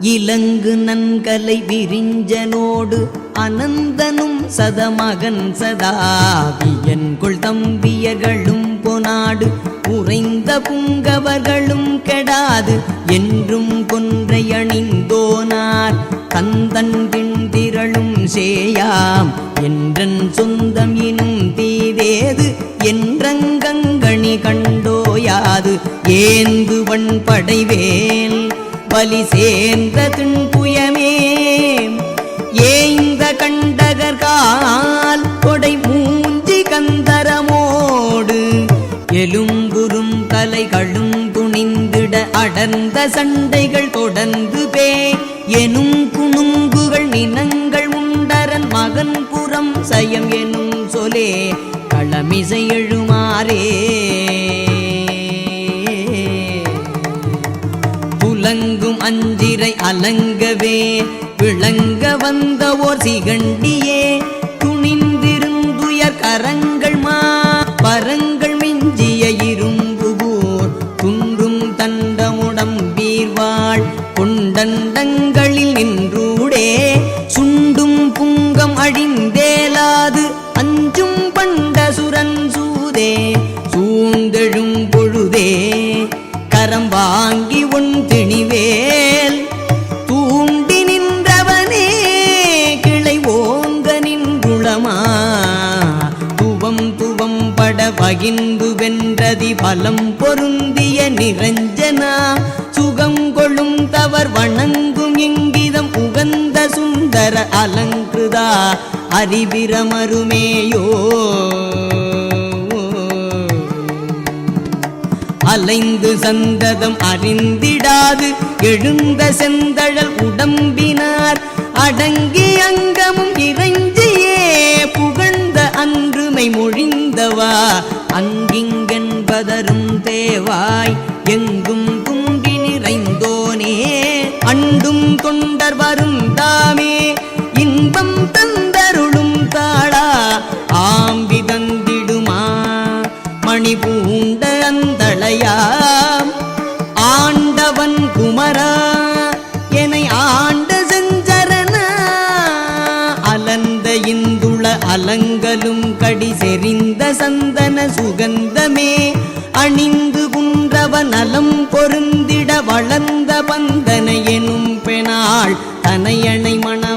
இலங்கு நன்கலை விரிஞ்சனோடு அனந்தனும் சதமகன் சதாவியன்குள் தம்பியர்களும் பொனாடு உறைந்த புங்கவர்களும் கெடாது. என்றும் கொன்றை அணிந்தோனார் கந்தன் திரளும் சேயாம். என்றன் சொந்தம் இனும் தீதேது என்றங்கங்கணி கண்டோயாது. ஏந்துவன் படைவேல் பலி சேர்ந்த தின்புயமே ஏய்ந்த கண்டகர்கால் கொடை மூஞ்சி கந்தரமோடு. எலும்புறும் தலைகளும் துணிந்திட அடர்ந்த சண்டைகள் தொடர்ந்து பே. எனும் குணுங்குகள் நினங்கள் உண்டரன் மகன் புறம் சயம் எனும் சொலே களமிசை எழுமாறே. புலங்கு அஞ்சிரை அலங்கவே விளங்க வந்த ஓர் சிகண்டியே துணிந்திருந்துயர் கரங்கள் மா பரங்கள் மிஞ்சிய இரும்புவோர் துன்றும் தண்டமுடம் வீர்வாள் கொண்டண்டங்களில் நின்றூடே சுண்டும் புங்கம் அழிந்தேலாது அஞ்சும் பண்ட சுரன் சூதே சூந்தெழும் பொழுதே கரம் வாங்கி திணிவேல். தூண்டி நின்றவனே கிளை ஓங்க நின்றுளமா. துவம் துவம் பட பகிர்ந்து வென்றதி பலம் பொருந்திய நிரஞ்சனா. சுகம் கொள்ளும் தவர் வணங்கும் இங்கிதம் உகந்த சுந்தர அலங்கிருதா அறிவிரமருமேயோ அலைந்து சந்ததம் அறிந்திடாது. எழுந்த செந்தழல் உடம்பினார். அடங்கி அங்கமும் இறைஞ்சியே. புகழ்ந்த அன்றுமை மொழிந்தவா. அங்கிங்கென்பதரும் தேவாய். எங்கும் குண்டி நிறைந்தோனே. அண்டும் தொண்டர் உண்ட பூண்ட அந்தளையாம் ஆண்டவன் குமரா என்னை ஆண்ட செஞ்சரனா. அலந்த இந்துள அலங்கலும் கடி செறிந்த சந்தன சுகந்தமே. அணிந்து குன்றவ நலம் பொருந்திட வளர்ந்த பந்தன எனும் பெணாள் தனையணை மணவாளா